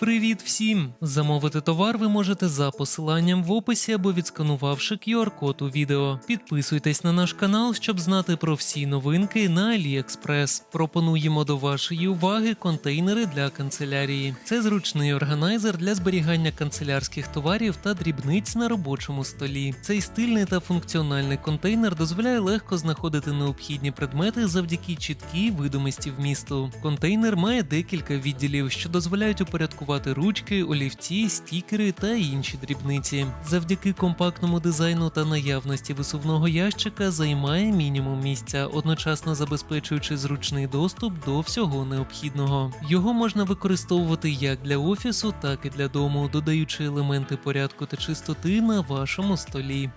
Привіт всім! Замовити товар ви можете за посиланням в описі або відсканувавши QR-код у відео. Підписуйтесь на наш канал, щоб знати про всі новинки на AliExpress. Пропонуємо до вашої уваги контейнери для канцелярії. Це зручний органайзер для зберігання канцелярських товарів та дрібниць на робочому столі. Цей стильний та функціональний контейнер дозволяє легко знаходити необхідні предмети завдяки чіткій видимості вмісту. Контейнер має декілька відділів, що дозволяють упорядкувати ручки, олівці, стікери та інші дрібниці. Завдяки компактному дизайну та наявності висувного ящика займає мінімум місця, одночасно забезпечуючи зручний доступ до всього необхідного. Його можна використовувати як для офісу, так і для дому, додаючи елементи порядку та чистоти на вашому столі.